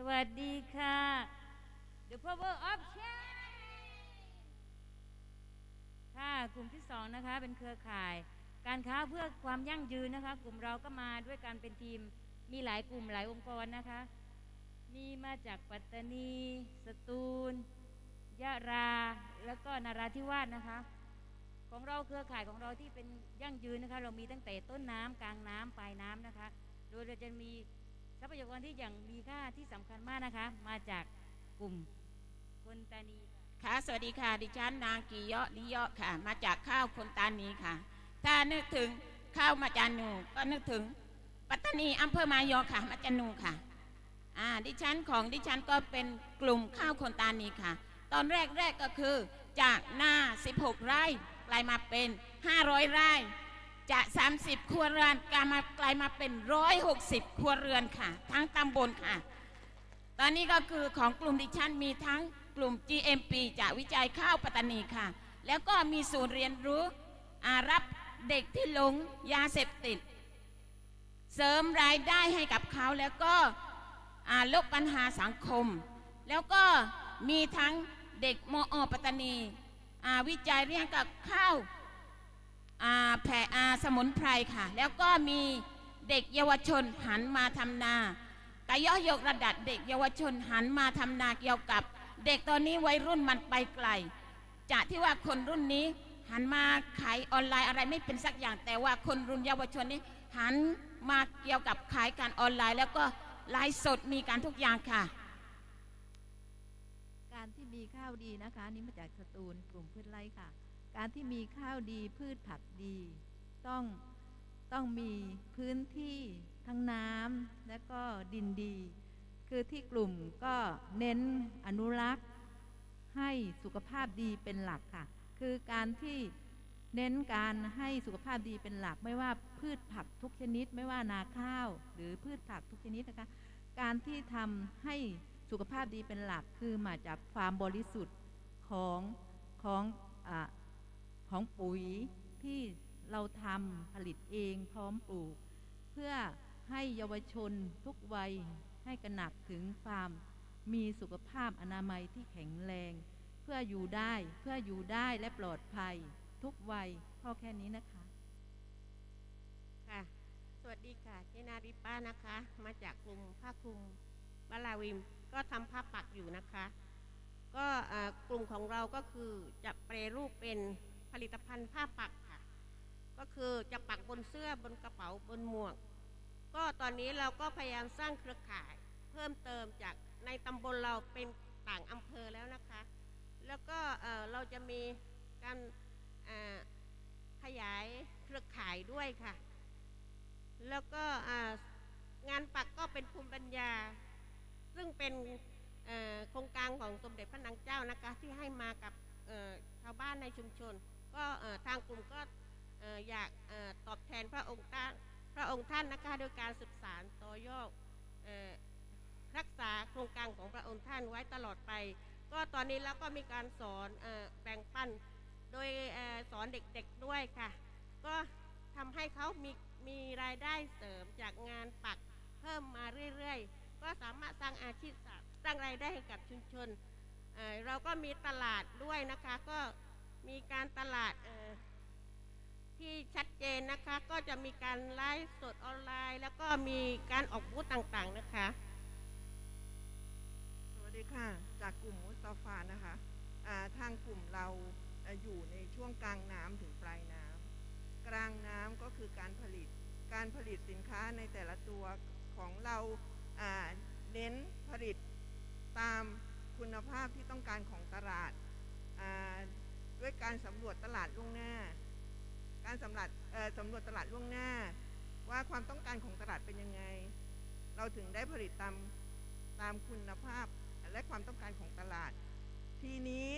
สวัสดีค่ะ The Power of Change ค่ะกลุ่มที่สองนะคะเป็นเครือข่าย การค้าเพื่อความยั่งยืนนะคะ กลุ่มเราก็มาด้วยการเป็นทีมมีหลายกลุ่มหลายองค์กรนะคะ มีมาจากปัตตานี สตูล ยะรา แล้วก็นาราธิวาสนะคะ ของเราเครือข่ายของเราที่เป็นยั่งยืนนะคะ เรามีตั้งแต่ต้นน้ำกลางน้ำปลายน้ำนะคะ โดยเราจะมี ทรัพยากรที่อย่างมีค่าที่สำคัญมากนะคะ มาจากกลุ่มคนตานีค่ะค่ะสวัสดีค่ะ ดิฉันนางกีเยาะลิเยาะค่ะ มาจากข้าวคนตานีค่ะ ถ้านึกถึงข้าวมาจานูก็นึกถึง ปัตตานีอำเภอมายอค่ะ มาจานูค่ะอ่าดิฉันของดิฉันก็เป็นกลุ่มข้าวคนตานีค่ะ ตอนแรกแรกก็คือจากหน้า 16 ไร่กลายมาเป็น 500 ไร่ จะ30 ครัวเรือนกลายมากลายมาเป็น 160 ครัวเรือนค่ะ ทั้งตำบลค่ะ ตอนนี้ก็คือของกลุ่มดิฉันมีทั้งกลุ่ม GMP จากวิจัยข้าวปัตตานีค่ะ แล้วก็มีศูนย์เรียนรู้อารับเด็กที่หลงยาเสพติด เสริมรายได้ให้กับเขาแล้วก็ลดปัญหาสังคม แล้วก็มีทั้งเด็กมอปัตตานีวิจัยเรื่องกับข้าว แผ่อาสมุนไพรค่ะ แล้วก็มีเด็กเยาวชนหันมาทำนากายอยกระดับเด็กเยาวชนหันมาทำนาเกี่ยวกับ เด็กตอนนี้วัยรุ่นมันไปไกล จากที่ว่าคนรุ่นนี้หันมาขายออนไลน์อะไรไม่เป็นสักอย่าง แต่ว่าคนรุ่นเยาวชนนี้หันมาเกี่ยวกับขายการออนไลน์ แล้วก็ไลฟ์สดมีการทุกอย่างค่ะ การที่มีข้าวดีนะคะนนี่มาจากสตูลกลุ่มพืชไร่ค่ะ การที่มีข้าวดีพืชผักดี ต้องต้องมีพื้นที่ทั้งน้ำและก็ดินดี คือที่กลุ่มก็เน้นอนุรักษ์ ให้สุขภาพดีเป็นหลักค่ะ คือการที่เน้นการให้สุขภาพดีเป็นหลัก ไม่ว่าพืชผักทุกชนิด ไม่ว่านาข้าว หรือพืชผักทุกชนิดนะคะ การที่ทำให้สุขภาพดีเป็นหลัก คือมาจากความบริสุทธิ์ของของอ ของปุ๋ยที่เราทำผลิตเองพร้อมปลูก เพื่อให้เยาวชนทุกวัยให้กระหนักถึงความมีสุขภาพอนามัยที่แข็งแรง เพื่ออยู่ได้เพื่ออยู่ได้และปลอดภัย ทุกวัยพ่อแค่นี้นะคะค่ะสวัสดีค่ะเจนาริป้านะคะ มาจากกลุ่มผ้าคลุมบาลาวิม ก็ทำผ้าปักอยู่นะคะ ก็กลุ่มของเราก็คือจะแปรรูปเป็น ผลิตภัณฑ์ผ้าปักค่ะ ก็คือจะปักบนเสื้อบนกระเป๋าบนหมวก ก็ตอนนี้เราก็พยายามสร้างเครือข่าย เพิ่มเติมจากในตำบลเราเป็นต่างอำเภอแล้วนะคะ แล้วก็เราจะมีการขยายเครือข่ายด้วยค่ะ แล้วก็งานปักก็เป็นภูมิปัญญา ซึ่งเป็นโครงการของสมเด็จพระนางเจ้านะคะ ที่ให้มากับชาวบ้านในชุมชน ก็ทางกลุ่มก็อยากตอบแทนพระองค์ท่านพระองค์ท่านนะคะโดยการสืบสานต่อยอดรักษาโครงการของพระองค์ท่านไว้ตลอดไป ก็ตอนนี้เราก็มีการสอนแบ่งปันโดยสอนเด็กๆด้วยค่ะ ก็ทำให้เขามีมีรายได้เสริมจากงานปักเพิ่มมาเรื่อยๆ ก็สามารถสร้างอาชีพสร้างรายได้ให้กับชุมชนเเราก็มีตลาดด้วยนะคะก็ มีการตลาดเออที่ชัดเจนนะคะ ก็จะมีการไลฟ์สดออนไลน์ แล้วก็มีการออกบูธต่างๆนะคะ สวัสดีค่ะ จากกลุ่มมุสตาฟานะคะาทางกลุ่มเราอยู่ในช่วงกลางน้ำถึงปลายน้ำกลางน้ำก็คือการผลิต การผลิตสินค้าในแต่ละตัวของเราาเน้นผลิตตามคุณภาพที่ต้องการของตลาดา ด้วยการสำรวจตลาดล่วงหน้า การสำรวจสำรวจตลาดล่วงหน้า ว่าความต้องการของตลาดเป็นยังไง เราถึงได้ผลิตตามตามคุณภาพและความต้องการของตลาด ทีนี้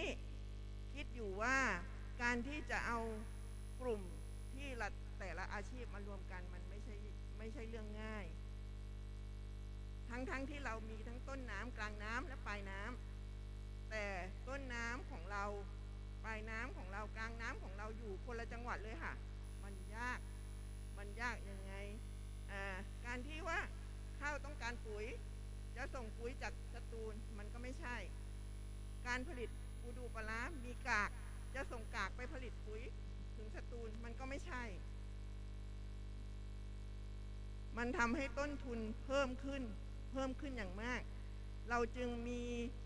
คิดอยู่ว่าการที่จะเอากลุ่มที่ละแต่ละอาชีพมารวมกันมันไม่ใช่ไม่ใช่เรื่องง่าย ทั้งๆทที่เรามีทั้งต้นน้ำกลางน้ำและปลายน้ำแต่ต้นน้ำของเรา ลายน้ำของเรากลางน้ำของเราอยู่คนละจังหวัดเลยค่ะ มันยากมันยากยังไงการที่ว่าข้าวต้องการปุ๋ย จะส่งปุ๋ยจากสตูลมันก็ไม่ใช่ การผลิตบูดูปลาร้ามีกาก จะส่งกากไปผลิตปุ๋ยถึงสตูลมันก็ไม่ใช่ มันทำให้ต้นทุนเพิ่มขึ้น เพิ่มขึ้นอย่างมาก เราจึงมี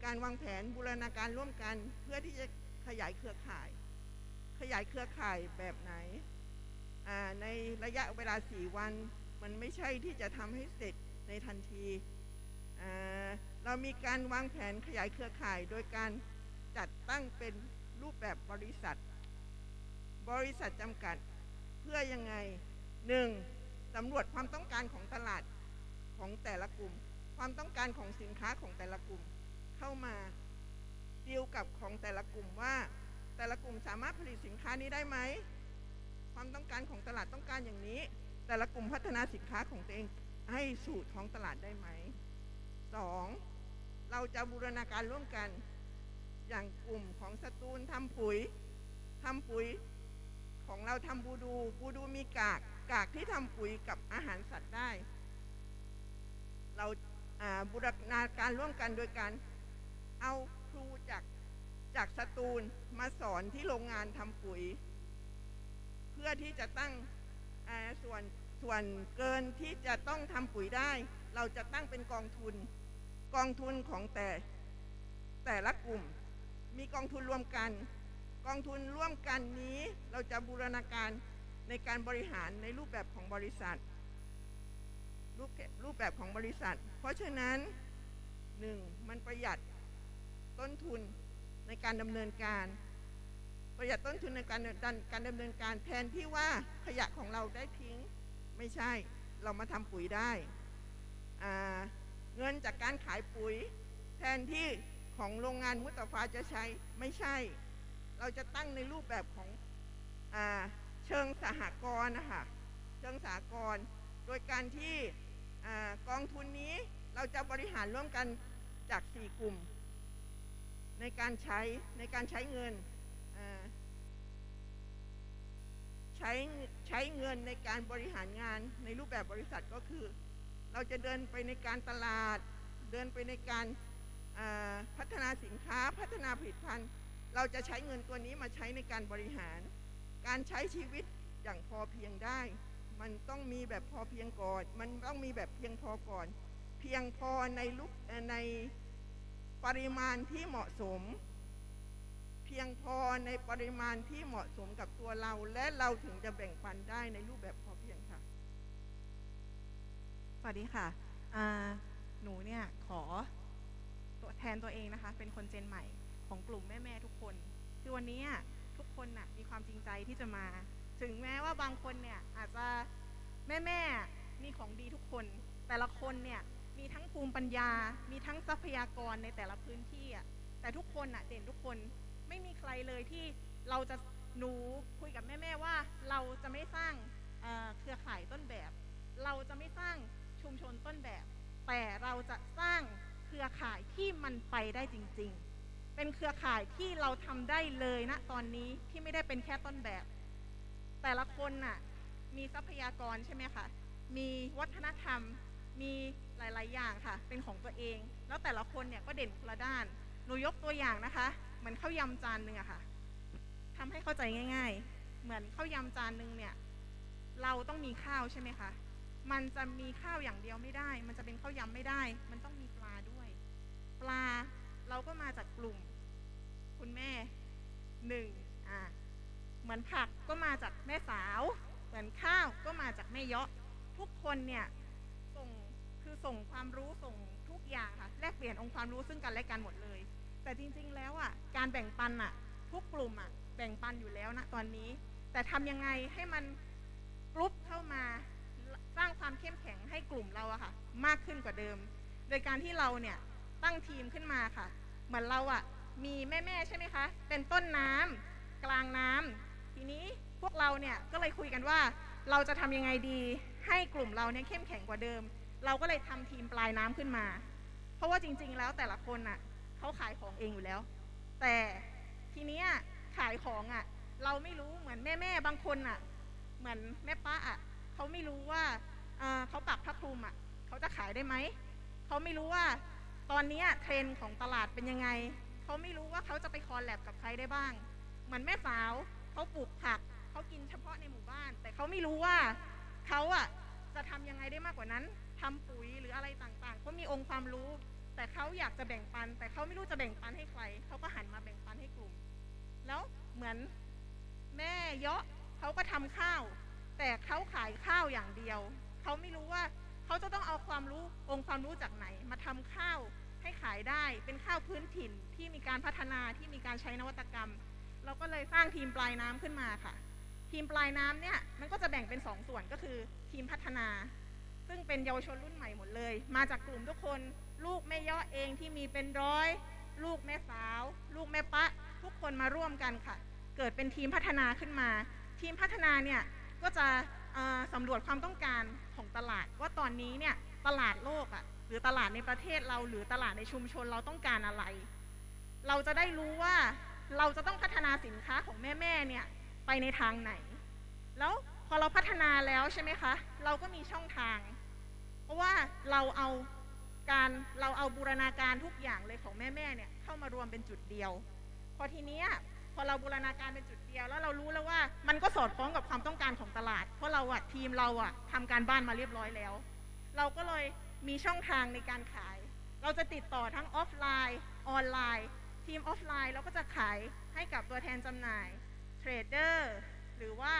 การวางแผนบูรณาการร่วมกัน เพื่อที่จะ ขยายเครือข่าย ขยายเครือข่ายแบบไหน ในระยะเวลา 4 วัน มันไม่ใช่ที่จะทำให้เสร็จในทันที เรามีการวางแผนขยายเครือข่าย โดยการจัดตั้งเป็นรูปแบบบริษัท บริษัทจำกัดเพื่อยังไงหนึ่งสำรวจความต้องการของตลาดของแต่ละกลุ่ม ความต้องการของสินค้าของแต่ละกลุ่มเข้ามา ดีลกับของแต่ละกลุ่มว่า แต่ละกลุ่มสามารถผลิตสินค้านี้ได้ไหม ความต้องการของตลาดต้องการอย่างนี้ แต่ละกลุ่มพัฒนาสินค้าของตัวเองให้สู่ท้องตลาดได้ไหมสองเราจะบูรณาการร่วมกันอย่างกลุ่มของสตูลทำปุ๋ยทำปุ๋ยของเราทำบูดู บูดูมีกาก กากที่ทำปุ๋ยกับอาหารสัตว์ได้ เราบูรณาการร่วมกันโดยการเอา ครูจากจากสตูลมาสอนที่โรงงานทำปุ๋ย เพื่อที่จะตั้งส่วนส่วนเกินที่จะต้องทำปุ๋ยได้ เราจะตั้งเป็นกองทุน กองทุนของแต่แต่ละกลุ่ม มีกองทุนรวมกัน กองทุนร่วมกันนี้เราจะบูรณาการในการบริหารในรูปแบบของบริษัท รูปรูปแบบของบริษัท เพราะฉะนั้นหนึ่งมันประหยัด ต้นทุนในการดำเนินการ ประหยัดต้นทุนในการดำการดำเนินการแทนที่ว่าขยะของเราได้ทิ้งไม่ใช่เรามาทำปุ๋ยได้ เงินจากการขายปุ๋ย แทนที่ของโรงงานมุตฟาจะใช้ไม่ใช่ เราจะตั้งในรูปแบบของอเชิงสหกรณ์นะคะเชิงสหกรณ์โดยการที่อกองทุนนี้เราจะบริหารร่วมกันจาก 4 กลุ่ม ในการใช้ในการใช้เงินใช้ใช้เงินในการบริหารงานในรูปแบบบริษัทก็คือ เราจะเดินไปในการตลาด เดินไปในการพัฒนาสินค้าพัฒนาผลิตภัณฑ์ เราจะใช้เงินตัวนี้มาใช้ในการบริหาร การใช้ชีวิตอย่างพอเพียงได้ มันต้องมีแบบพอเพียงก่อน มันต้องมีแบบเพียงพอก่อน เพียงพอในลุกใน ปริมาณที่เหมาะสม เพียงพอในปริมาณที่เหมาะสมกับตัวเรา และเราถึงจะแบ่งปันได้ในรูปแบบพอเพียงค่ะ สวัสดีค่ะหนูเนี่ยขอตัวแทนตัวเองนะคะ เป็นคนเจนใหม่ของกลุ่มแม่ ๆ ทุกคน คือวันนี้ทุกคนน่ะมีความจริงใจที่จะมา ถึงแม้ว่าบางคนเนี่ยอาจจะแม่ ๆ มีของดีทุกคน แต่ละคนเนี่ย มีทั้งภูมิปัญญา มีทั้งทรัพยากรในแต่ละพื้นที่อะแต่ทุกคนน่ะเด่นทุกคนไม่มีใครเลยที่เราจะหนูคุยกับแม่ๆว่าเราจะไม่สร้างเเครือข่ายต้นแบบ เราจะไม่สร้างชุมชนต้นแบบ แต่เราจะสร้างเครือข่ายที่มันไปได้จริง ๆ เป็นเครือข่ายที่เราทำได้เลยนะตอนนี้ที่ไม่ได้เป็นแค่ต้นแบบ แต่ละคนน่ะมีทรัพยากรใช่ไหมคะมีวัฒนธรรม มี หลาย ๆ อย่างค่ะ เป็นของตัวเอง แล้วแต่ละคนเนี่ยก็เด่นคนละด้าน หนูยกตัวอย่างนะคะเหมือนข้าวยำจานหนึ่งอะค่ะทำให้เข้าใจง่าย ๆ เหมือนข้าวยำจานหนึ่งเนี่ย เราต้องมีข้าวใช่ไหมคะ มันจะมีข้าวอย่างเดียวไม่ได้ มันจะเป็นข้าวยำไม่ได้ มันต้องมีปลาด้วย ปลาเราก็มาจากกลุ่ม คุณแม่หนึ่งอ่าเหมือนผักก็มาจากแม่สาว เหมือนข้าวก็มาจากแม่เยาะ ทุกคนเนี่ย คือส่งความรู้ส่งทุกอย่างค่ะแลกเปลี่ยนองค์ความรู้ซึ่งกันและกันหมดเลย แต่จริงๆแล้วอะการแบ่งปันอะ ทุกกลุ่มอะแบ่งปันอยู่แล้วนะตอนนี้ แต่ทำยังไงให้มันกรุ๊ปเข้ามาสร้างความเข้มแข็งให้กลุ่มเราอะค่ะ มากขึ้นกว่าเดิม โดยการที่เราเนี่ยตั้งทีมขึ้นมาค่ะ เหมือนเราอะมีแม่ๆใช่ไหมคะ เป็นต้นน้ำกลางน้ำทีนี้พวกเราเนี่ยก็เลยคุยกันว่าเราจะทำยังไงดีให้กลุ่มเราเนี่ยเข้มแข็งกว่าเดิม เราก็เลยทำทีมปลายน้ำขึ้นมา เพราะว่าจริง ๆ แล้วแต่ละคนน่ะเขาขายของเองอยู่แล้ว แต่ทีเนี้ยขายของอะ เราไม่รู้เหมือนแม่ๆบางคนอะ เหมือนแม่ป้าอะเขาไม่รู้ว่าเขาปักผ้าคลุมอะเขาจะขายได้ไหมเขาไม่รู้ว่าตอนเนี้ยเทรนของตลาดเป็นยังไงเขาไม่รู้ว่าเขาจะไปคอลแลบกับใครได้บ้าง เหมือนแม่สาวเขาปลูกผักเขากินเฉพาะในหมู่บ้าน แต่เขาไม่รู้ว่าเขาอะจะทำยังไงได้มากกว่านั้น ทำปุ๋ยหรืออะไรต่างๆเขามีองค์ความรู้ แต่เขาอยากจะแบ่งปัน แต่เขาไม่รู้จะแบ่งปันให้ใครเขาก็หันมาแบ่งปันให้กลุ่ม แล้วเหมือนแม่เยาะเขาก็ทำข้าว แต่เขาขายข้าวอย่างเดียวเขาไม่รู้ว่าเขาจะต้องเอาความรู้องค์ความรู้จากไหน มาทำข้าวให้ขายได้เป็นข้าวพื้นถิ่นที่มีการพัฒนาที่มีการใช้นวัตกรรม เราก็เลยสร้างทีมปลายน้ำขึ้นมาค่ะ ทีมปลายน้ำเนี่ยมันก็จะแบ่งเป็นสองส่วนก็คือทีมพัฒนา ซึ่งเป็นเยาวชนรุ่นใหม่หมดเลย มาจากกลุ่มทุกคน ลูกแม่ยาะเองที่มีเป็นร้อย ลูกแม่สาว ลูกแม่ปะ ทุกคนมาร่วมกันค่ะ เกิดเป็นทีมพัฒนาขึ้นมา ทีมพัฒนาเนี่ยก็จะสำรวจความต้องการของตลาด ว่าตอนนี้เนี่ยตลาดโลกอะ่ะหรือตลาดในประเทศเราหรือตลาดในชุมชนเราต้องการอะไร เราจะได้รู้ว่าเราจะต้องพัฒนาสินค้าของแม่ๆเนี่ยไปในทางไหน แล้วพอเราพัฒนาแล้วใช่ไหมคะ เราก็มีช่องทาง เพราะว่าเราเอาการเราเอาบูรณาการทุกอย่างเลยของแม่ๆเนี่ยเข้ามารวมเป็นจุดเดียว พอทีเนี้ยพอเราบูรณาการเป็นจุดเดียว แล้วเรารู้แล้วว่ามันก็สอดคล้องกับความต้องการของตลาด เพราะเราอะทีมเราอะทำการบ้านมาเรียบร้อยแล้ว เราก็เลยมีช่องทางในการขาย เราจะติดต่อทั้งออฟไลน์ออนไลน์ ทีมออฟไลน์เราก็จะขายให้กับตัวแทนจำหน่ายเทรดเดอร์หรือว่า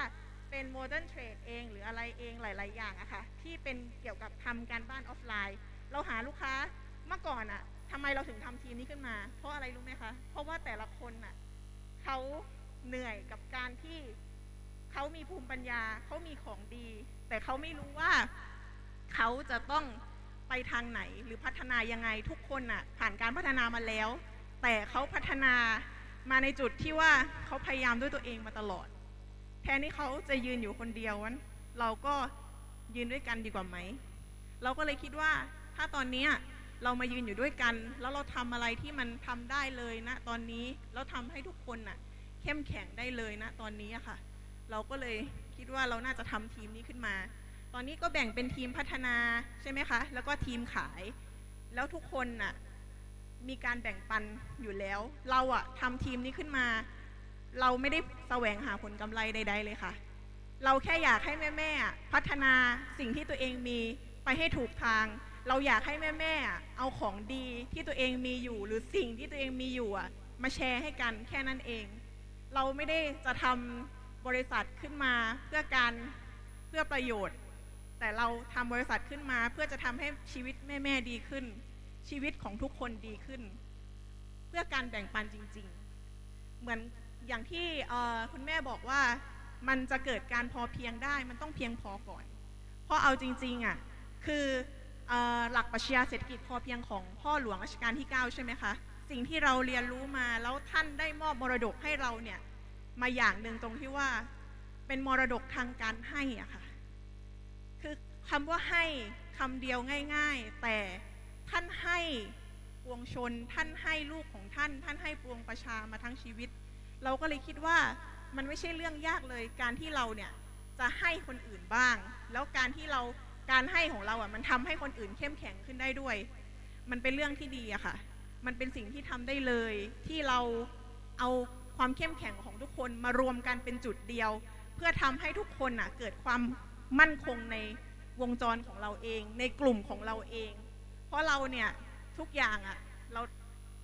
เป็นโมเดิร์นเทรดเองหรืออะไรเองหลาย ๆ อย่างอะค่ะที่เป็นเกี่ยวกับทำการบ้านออฟไลน์ เราหาลูกค้าเมื่อก่อนอะทำไมเราถึงทำทีมนี้ขึ้นมา เพราะอะไรรู้ไหมคะ เพราะว่าแต่ละคนอะเขาเหนื่อยกับการที่เขามีภูมิปัญญาเขามีของดี แต่เขาไม่รู้ว่าเขาจะต้องไปทางไหนหรือพัฒนายังไงทุกคนน่ะผ่านการพัฒนามาแล้ว แต่เขาพัฒนามาในจุดที่ว่าเขาพยายามด้วยตัวเองมาตลอด แทนที่เขาจะยืนอยู่คนเดียวนั้นเราก็ยืนด้วยกันดีกว่าไหม เราก็เลยคิดว่าถ้าตอนนี้เรามายืนอยู่ด้วยกัน แล้วเราทำอะไรที่มันทำได้เลยนะตอนนี้แล้วทำให้ทุกคนน่ะเข้มแข็งได้เลยนะตอนนี้อะค่ะ เราก็เลยคิดว่าเราน่าจะทำทีมนี้ขึ้นมา ตอนนี้ก็แบ่งเป็นทีมพัฒนาใช่ไหมคะ แล้วก็ทีมขาย แล้วทุกคนน่ะมีการแบ่งปันอยู่แล้ว เราอะทำทีมนี้ขึ้นมา เราไม่ได้แสวงหาผลกำไรใด ๆ เลยค่ะ เราแค่อยากให้แม่ๆพัฒนาสิ่งที่ตัวเองมีไปให้ถูกทาง เราอยากให้แม่ๆเอาของดีที่ตัวเองมีอยู่ หรือสิ่งที่ตัวเองมีอยู่อะมาแชร์ให้กันแค่นั้นเอง เราไม่ได้จะทำบริษัทขึ้นมาเพื่อการเพื่อประโยชน์ แต่เราทำบริษัทขึ้นมา เพื่อจะทำให้ชีวิตแม่ๆดีขึ้น ชีวิตของทุกคนดีขึ้น เพื่อการแบ่งปันจริง ๆ เหมือน อย่างที่คุณแม่บอกว่ามันจะเกิดการพอเพียงได้มันต้องเพียงพอก่อน เพราะเอาจริงๆอะคือเอ่อหลักปรัชญาเศรษฐกิจพอเพียงของพ่อหลวงรัชกาลที่ 9 ใช่ไหมคะ สิ่งที่เราเรียนรู้มาแล้วท่านได้มอบมรดกให้เราเนี่ยมาอย่างหนึ่งตรงที่ว่าเป็นมรดกทางการให้อะค่ะ คือคำว่าให้คำเดียวง่าย ๆ แต่ท่านให้ปวงชน ท่านให้ลูกของท่าน ท่านให้ปวงประชามาทั้งชีวิต เราก็เลยคิดว่ามันไม่ใช่เรื่องยากเลย การที่เราเนี่ยจะให้คนอื่นบ้าง แล้วการที่เราการให้ของเราอะมันทำให้คนอื่นเข้มแข็งขึ้นได้ด้วย มันเป็นเรื่องที่ดีอะค่ะ มันเป็นสิ่งที่ทำได้เลยที่เราเอาความเข้มแข็งของทุกคนมารวมกันเป็นจุดเดียว เพื่อทำให้ทุกคนน่ะเกิดความมั่นคงในวงจรของเราเอง ในกลุ่มของเราเอง เพราะเราเนี่ยทุกอย่างอะเรา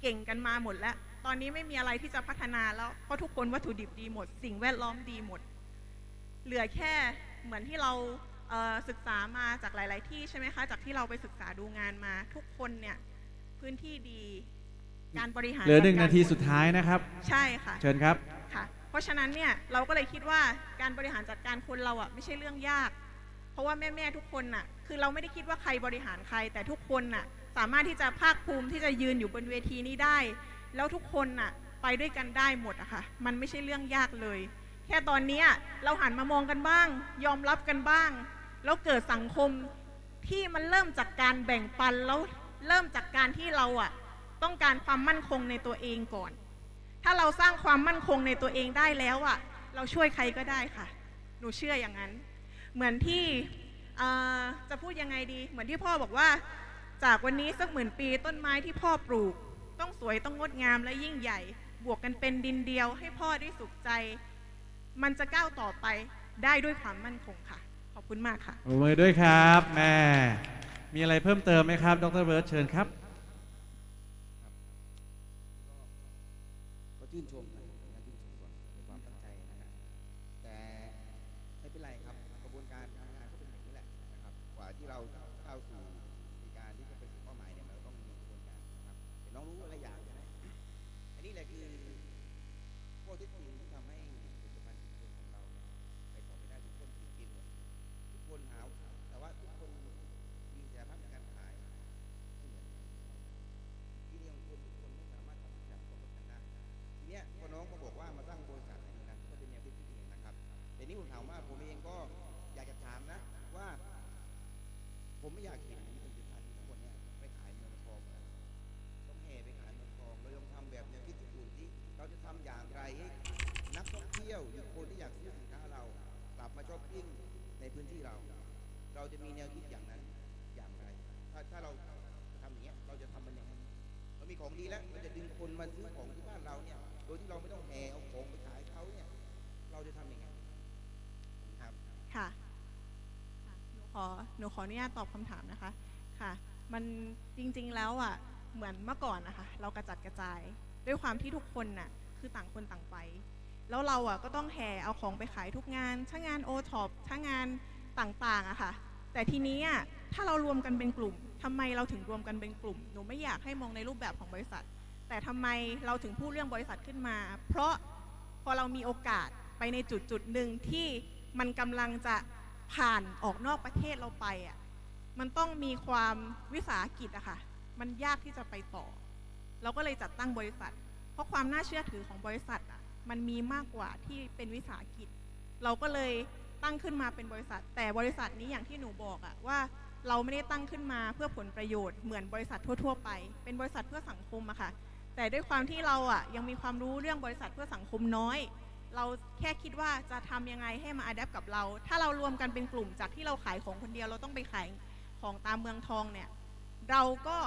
เก่งกันมาหมดแล้ว ตอนนี้ไม่มีอะไรที่จะพัฒนาแล้วเพราะทุกคนวัตถุดิบดีหมด สิ่งแวดล้อมดีหมด เหลือแค่เหมือนที่เราเอ่อศึกษามาจากหลาย ๆ ที่ใช่ไหมคะ จากที่เราไปศึกษาดูงานมา ทุกคนเนี่ยพื้นที่ดีการบริหารเหลือหนึ่งจัดกนาทีสุดท้ายนะครับ ใช่ค่ะ เชิญครับค่ะ เพราะฉะนั้นเนี่ยเราก็เลยคิดว่าการบริหารจัดการคนเราอะไม่ใช่เรื่องยาก เพราะว่าแม่ ๆ ทุกคนน่ะคือเราไม่ได้คิดว่าใครบริหารใครแต่ทุกคนน่ะ สามารถที่จะภาคภูมิที่จะยืนอยู่บนเวทีนี้ได้ แล้วทุกคนน่ะไปด้วยกันได้หมดอะค่ะมันไม่ใช่เรื่องยากเลย แค่ตอนนี้เราหันมามองกันบ้าง ยอมรับกันบ้าง แล้วเกิดสังคมที่มันเริ่มจากการแบ่งปันแล้วเริ่มจากการที่เราอะต้องการความมั่นคงในตัวเองก่อน ถ้าเราสร้างความมั่นคงในตัวเองได้แล้วอะเราช่วยใครก็ได้ค่ะ หนูเชื่ออย่างนั้น เหมือนที่จะพูดยังไงดี เหมือนที่พ่อบอกว่า จากวันนี้สักหมื่นปีต้นไม้ที่พ่อปลูก ต้องสวยต้องงดงามและยิ่งใหญ่ บวกกันเป็นดินเดียวให้พ่อได้สุขใจ มันจะก้าวต่อไปได้ด้วยความมั่นคงค่ะ ขอบคุณมากค่ะปรบมือด้วยครับแม่มีอะไรเพิ่มเติมไหมครับ ดรเบิร์ตเชิญครับ ผมไม่อยากเห็นผลิตภัณฑ์ทั้งหมดเนี่ยไปขายเมืองทองนะต้องแห่ไปขายเมืองทองเราลองทำแบบแนวคิดอื่นที่เราจะทำอย่างไรให้นักท่องเที่ยวหรือคนที่อยากซื้อสินค้าเรากลับมาช้อปปิ้งในพื้นที่เรา เราจะมีแนวคิดอย่างนั้นอย่างไร ถ้าถ้าเราทำอย่างเงี้ยเราจะทำมันยังไงเรามีของดีแล้วเราจะดึงคนมาซื้อของที่บ้านเราเนี่ย โดยที่เราไม่ต้องแห่เอาของไปขายเขาเนี่ย เราจะทำยังไง อหนูขออนุญาตตอบคำถามนะคะค่ะ มันจริงๆแล้วอะเหมือนเมื่อก่อนนะคะ เรากระจัดกระจาย ด้วยความที่ทุกคนน่ะคือต่างคนต่างไป แล้วเราอะก็ต้องแห่เอาของไปขายทุกงานทั้งงานโอท็อปทั้งงานต่างๆอะค่ะ แต่ทีนี้อะถ้าเรารวมกันเป็นกลุ่มทำไมเราถึงรวมกันเป็นกลุ่ม หนูไม่อยากให้มองในรูปแบบของบริษัท แต่ทำไมเราถึงพูดเรื่องบริษัทขึ้นมา เพราะพอเรามีโอกาสไปในจุดจุดๆหนึ่งที่มันกำลังจะ ผ่านออกนอกประเทศเราไปอะมันต้องมีความวิสาหกิจอะค่ะ มันยากที่จะไปต่อ เราก็เลยจัดตั้งบริษัท เพราะความน่าเชื่อถือของบริษัทอะมันมีมากกว่าที่เป็นวิสาหกิจ เราก็เลยตั้งขึ้นมาเป็นบริษัท แต่บริษัทนี้อย่างที่หนูบอกอะว่าเราไม่ได้ตั้งขึ้นมาเพื่อผลประโยชน์เหมือนบริษัททั่ว ๆ ไป เป็นบริษัทเพื่อสังคมอะค่ะ แต่ด้วยความที่เราอะยังมีความรู้เรื่องบริษัทเพื่อสังคมน้อย เราแค่คิดว่าจะทำยังไงให้มาอัดแอปกับเรา ถ้าเรารวมกันเป็นกลุ่มจากที่เราขายของคนเดียวเราต้องไปขายของตามเมืองทองเนี่ย เราก็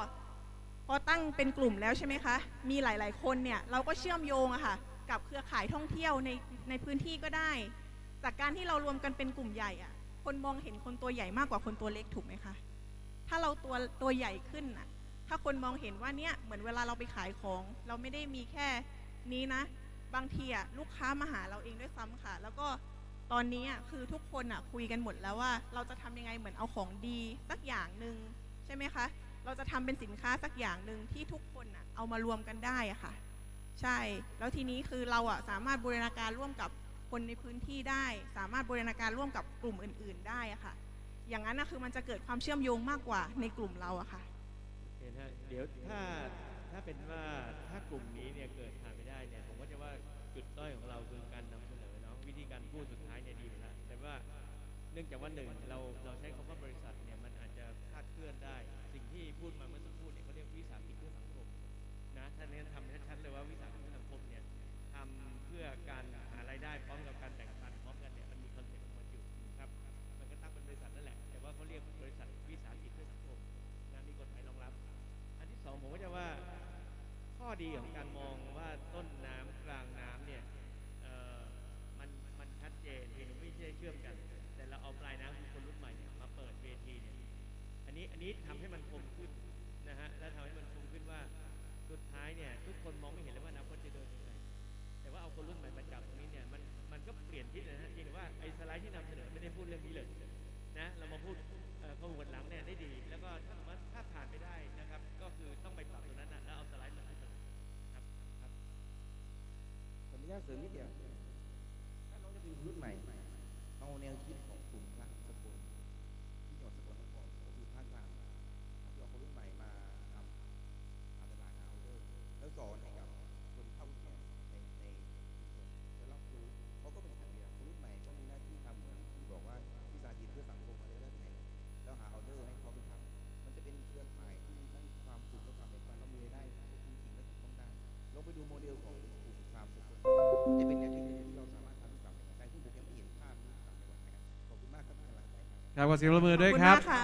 พอตั้งเป็นกลุ่มแล้วใช่ไหมคะ มีหลาย ๆ คนเนี่ยเราก็เชื่อมโยงอะค่ะกับเครือข่ายท่องเที่ยวในในพื้นที่ก็ได้ จากการที่เรารวมกันเป็นกลุ่มใหญ่อะคนมองเห็นคนตัวใหญ่มากกว่าคนตัวเล็กถูกไหมคะ ถ้าเราตัวตัวใหญ่ขึ้นน่ะถ้าคนมองเห็นว่าเนี่ยเหมือนเวลาเราไปขายของ เราไม่ได้มีแค่นี้นะ บางทีอะลูกค้ามาหาเราเองด้วยซ้ำค่ะ แล้วก็ตอนนี้อะคือทุกคนอะคุยกันหมดแล้วว่า เราจะทำยังไงเหมือนเอาของดีสักอย่างหนึ่งใช่ไหมคะ เราจะทำเป็นสินค้าสักอย่างหนึ่งที่ทุกคนอะเอามารวมกันได้อะค่ะ ใช่ แล้วทีนี้คือเราอะสามารถบูรณาการร่วมกับคนในพื้นที่ได้ สามารถบูรณาการร่วมกับกลุ่มอื่น ๆ ได้อะค่ะ อย่างนั้นนะคือมันจะเกิดความเชื่อมโยงมากกว่าในกลุ่มเราอะค่ะ โอเคนะฮะเดี๋ยวถ้าถ้าเป็นว่าถ้ากลุ่มนี้เนี่ยเกิด ด้อยของเราคือการนำเสนอเนาะวิธีการพูดสุดท้ายเนี่ยดีอยู่แล้วแต่ว่าเนื่องจากว่าหนึ่งเราเราใช้คำว่าบริษัทเนี่ยมันอาจจะคลาดเคลื่อนได้ สิ่งที่พูดมาเมื่อสักครู่เนี่ยเขาเรียกวิสาหกิจเพื่อสังคมนะท่านนี้ทำชัดๆเลยว่าวิสาหกิจเพื่อสังคมเนี่ยทำเพื่อการหารายได้พร้อมกับการแบ่งปันพร้อมกันเนี่ยมันมีคอนเซ็ปต์ของมันอยู่นะครับมันก็ตั้งเป็นบริษัทนั่นแหละ แต่ว่าเขาเรียกบริษัทวิสาหกิจเพื่อสังคมนะมีกฎหมายรองรับ อันที่สองผมก็จะว่าข้อดีของการมองว่าต้น อันนี้อันนี้ทำให้มันคมขึ้นนะฮะและทำให้มันคมขึ้นว่าสุดท้ายเนี่ยทุกคนมองไม่เห็นเลยว่าอนาคตจะเดินยังไงแต่ว่าเอาคนรุ่นใหม่มาจับตรงนี้เนี่ยมันมันก็เปลี่ยนทิศนะฮะจริงว่าไอ้สไลด์ที่นำเสนอไม่ได้พูดเรื่องนี้เลยนะเรามาพูดเอ่อข้อมูลหลังเนี่ยได้ดี แล้วก็ถ้าสมมติถ้าผ่านไม่ได้นะครับ ก็คือต้องไปปรับตรงนั้นนะแล้วเอาสไลด์มาให้มันครับครับขออนุญาตเสริมนิดเดียวถ้าน้องจะเป็นรุ่นใหม่เอาแนวคิดข ครับขอเสียงปรบมือด้วยขอบคุณครับมากค่ะ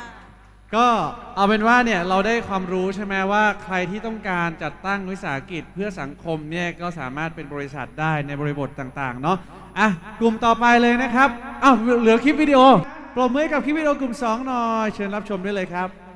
ก็เอาเป็นว่าเนี่ยเราได้ความรู้ใช่ไหมว่าใครที่ต้องการจัดตั้งวิสาหกิจเพื่อสังคมเนี่ยก็สามารถเป็นบริษัทได้ในบริบทต่างๆเนาะอะกลุ่มต่อไปเลยนะครับอ้าวเหลือคลิปวิดีโอปรบมือให้กับคลิปวิดีโอกลุ่ม2หน่อยเชิญรับชมได้เลยครับ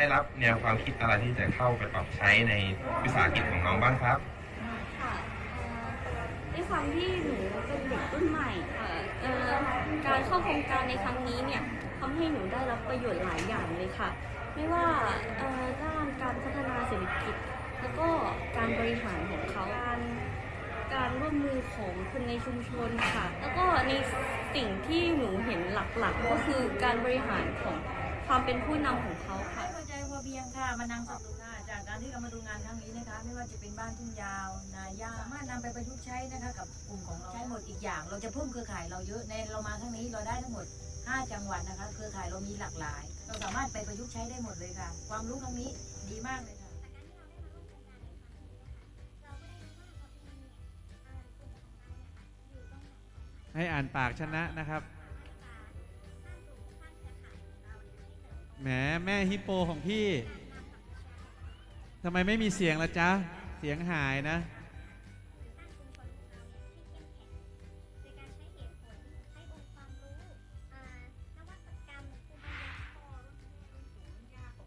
ได้รับแนวความคิดอะไรที่จะเข้าไปปรับใช้ในวิสาหกิจของน้องบ้างครับ ค่ะเอ่อด้วยความที่หนูเป็นเด็กรุ่นใหม่ค่ะเอ่อการเข้าโครงการในครั้งนี้เนี่ยทำให้หนูได้รับประโยชน์หลายอย่างเลยค่ะ ไม่ว่าเอ่อด้านการพัฒนาเศรษฐกิจ แล้วก็การบริหารของเขาการการร่วมมือของคนในชุมชนค่ะ แล้วก็ในสิ่งที่หนูเห็นหลักๆ ก็คือการบริหารของความเป็นผู้นำของเขาค่ะ ค่ะมานั่งสนุกค่ะจากการที่เรามาดูงานครั้งนี้นะคะ ไม่ว่าจะเป็นบ้านทุ่งยาว นายาสามารถนำไปประยุกต์ใช้นะคะกับกลุ่มของเราใช้หมดอีกอย่าง เราจะเพิ่มเครือข่ายเราเยอะในเรามาครั้งนี้เราได้ทั้งหมด 5 จังหวัดนะคะ เครือข่ายเรามีหลากหลาย เราสามารถไปประยุกต์ใช้ได้หมดเลยค่ะ ความรู้ครั้งนี้ดีมากเลยค่ะให้อ่านปากชนะนะครับแหมแม่ฮิปโปของพี่ ทำไมไม่มีเสียงละจ๊ะ เสียงหายนะ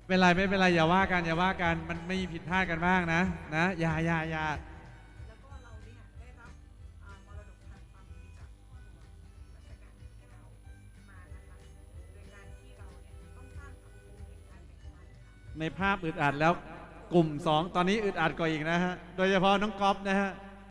เป็นไรไม่เป็นไรอย่าว่ากันอย่าว่ากันมันไม่มีผิดพลาดกันบ้างนะนะอย่าอย่าอย่าแล้วก็เราเนี่ยได้รับอ่ามรดกทางความดีจากพ่อหลวงรัชกาลที่เก้ามานะคะโดยการที่เราเนี่ยต้องสร้างสังคมแห่งการแบ่งปันค่ะ ในภาพอึดอัดแล้ว กลุ่ม 2 ตอนนี้อึดอัดกว่าอีกนะฮะ โดยเฉพาะน้องก๊อฟนะฮะ